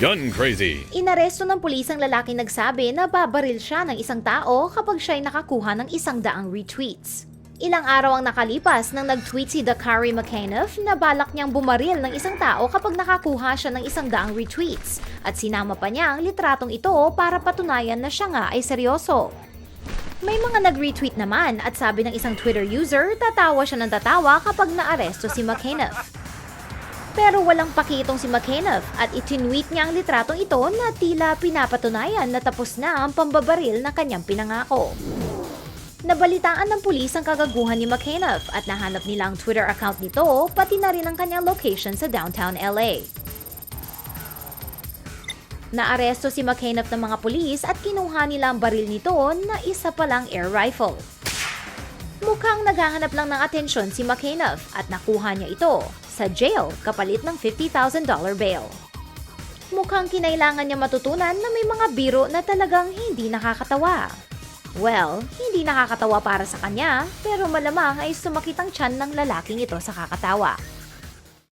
Gun crazy. Inaresto ng pulis ang lalaking nagsabi na babaril siya ng isang tao kapag siya'y nakakuha ng isang daang retweets. Ilang araw ang nakalipas nang nag-tweet si Dakari McAnuff na balak niyang bumaril ng isang tao kapag nakakuha siya ng isang daang retweets at sinama pa niya ang litratong ito para patunayan na siya nga ay seryoso. May mga nag-retweet naman at sabi ng isang Twitter user, tatawa siya ng tatawa kapag naaresto si McAnuff. Pero walang pakitong si McAnuff at itinweet niya ang litratong ito na tila pinapatunayan na tapos na ang pambabaril na kanyang pinangako. Nabalitaan ng pulis ang kagaguhan ni McAnuff at nahanap nila ang Twitter account nito pati na rin ang kanyang location sa downtown LA. Naaresto si McAnuff ng mga pulis at kinuha nila ang baril nito na isa palang air rifle. Mukhang naghahanap lang ng atensyon si McAnuff at nakuha niya ito sa jail kapalit ng $50,000 bail. Mukhang kinailangan niya matutunan na may mga biro na talagang hindi nakakatawa. Well, hindi nakakatawa para sa kanya, pero malamang ay sumakit ang ng lalaking ito sa kakatawa.